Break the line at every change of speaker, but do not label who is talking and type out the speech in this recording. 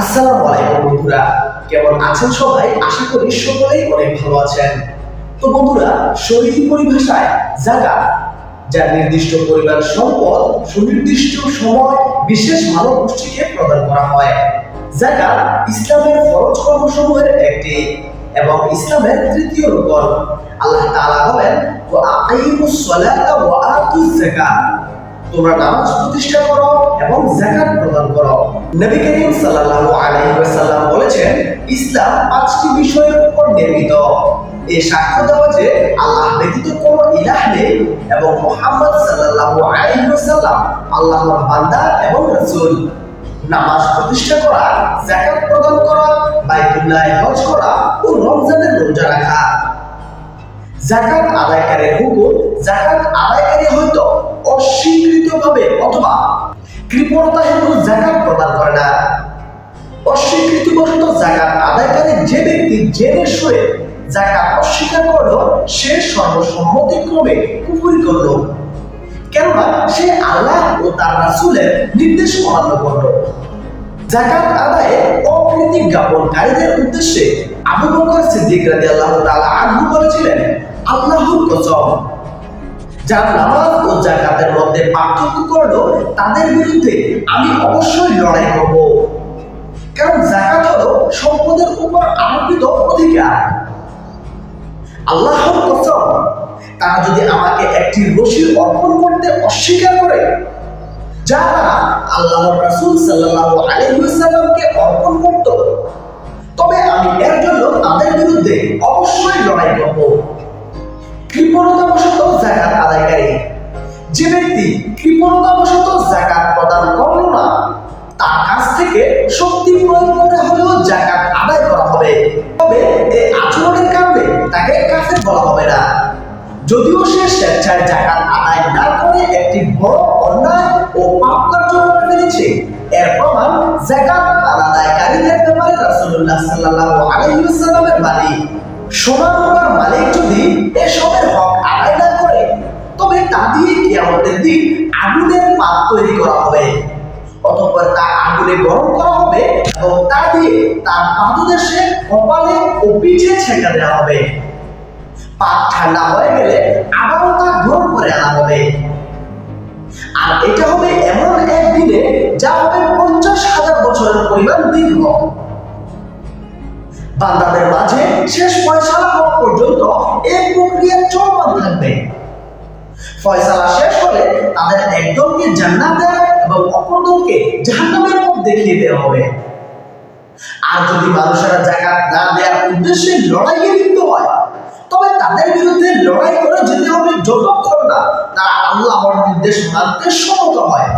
আসসালামু আলাইকুম বন্ধুরা, কেমন আছেন সবাই? আশা করি সকলেই অনেক ভালো আছেন। তো বন্ধুরা শরীর পরিভাষায় জায়গা যার নির্দিষ্ট পরিমাণ সম্পদ, সুনির্দিষ্ট সময়, বিশেষ মানব গোষ্ঠীকে প্রদান করা হয়। জায়গা ইসলামের ফরজ কর্মসমূহের একটি এবং ইসলামের তৃতীয় রূপন আল্লাহ তাআলা বলেন, ওয়া আকিমুস সালাতা ওয়া আতুজ যাকাত। তোমরা নামাজ প্রতিষ্ঠা করো এবং যাকাত প্রদান করো। নবী করিম সাল্লাল্লাহু আলাইহি ওয়াসাল্লাম বলেছেন, ইসলাম পাঁচটি বিষয়ের উপর নির্মিত। এই সাক্ষ্য দেওয়া যে আল্লাহ ব্যতীত কোনো ইলাহ নেই এবং মুহাম্মদ সাল্লাল্লাহু আলাইহি ওয়াসাল্লাম আল্লাহর বান্দা এবং রাসূল। নামাজ প্রতিষ্ঠা করা, যাকাত প্রদান করা, বাইতুল্লাহে হজ করা ও রমজানের রোজা রাখা। জাকাত আদায়কারীর হুকুম জাকাত আদায়কারী জাকাত প্রদান করে না। জাকাত আদায়কারী যে ব্যক্তি জেনে শুয়ে জাকাত অস্বীকার সে সর্বসম্মতিক্রমে কুফুরি কেননা সে আল্লাহ ও তার রাসূলের নির্দেশ অমান্য করল। জাকাত আদায়ে অকৃতি জ্ঞাপনকারীদের উদ্দেশ্যে আবু বকর সিদ্দিক রাদিয়াল্লাহু তাআলা আনহু আল্লাহর কসম যারা নামাজ ও জাকাতের মধ্যে পার্থক্য করল, তাদের বিরুদ্ধে আমি অবশ্যই লড়াই করব। কারণ জাকাত হলো সম্পদের উপর আরোপিত অধিকার। আল্লাহর তারা যদি আমাকে একটি রশি অর্পণ করতে অস্বীকার করে, যা তারা আল্লাহর রাসূল সাল্লাল্লাহু আলাইহি অর্পণ করত, তবে আমি এর জন্য যে ব্যক্তি কৃপণতাবশত জাকাত প্রদান করল না, তার কাছ থেকে শক্তি প্রয়োগ করে হলেও জাকাত আদায় করা হবে। তবে এই আচরণের কারণে তাকে কাফের বলা হবে না। যদিও সে স্বেচ্ছায় জাকাত আদায় না করে একটি বড় অন্যায় ও পাপ কার্য করে ফেলেছে, এর প্রমাণ জাকাত আদায়কারীদের ব্যাপারে রাসূলুল্লাহ সাল্লাল্লাহু আলাইহি ওয়াসাল্লামের বাণী সোনা রূপার মালিক যদি এসবের হক আদায় না করে তবে তা দিয়ে কিয়ামতের দিন আগুনের পাত তৈরি করা হবে। অতঃপর তা আগুনে গরম করা হবে এবং তা দিয়ে তার পাদদেশে কপালে ও পিঠে ছেঁকা দেওয়া হবে। পাক ঠান্ডা হয়ে গেলে আবারও তা গরম করে আনা হবে। আর এটা হবে এমন এক দিনে যা হবে পঞ্চাশ হাজার বছরের পরিমাণ দীর্ঘ। বান্দাদের মাঝে শেষ ফয়সালা হওয়া পর্যন্ত এই প্রক্রিয়া চলমান থাকবে। ফয়সালা শেষ হলে তাদের একদমকে জান্নাতে এবং অপরদমকে জাহান্নামের পথ দেখিয়ে দেওয়া হবে। আর যদি মানুষেরা জাকাত না দেওয়ার উদ্দেশ্যে লড়াইয়ে লিপ্ত হয়, তবে তাদের বিরুদ্ধে লড়াই করে যেতে হবে যতক্ষণ না তারা আল্লাহর নির্দেশ মানতে সমত হয়।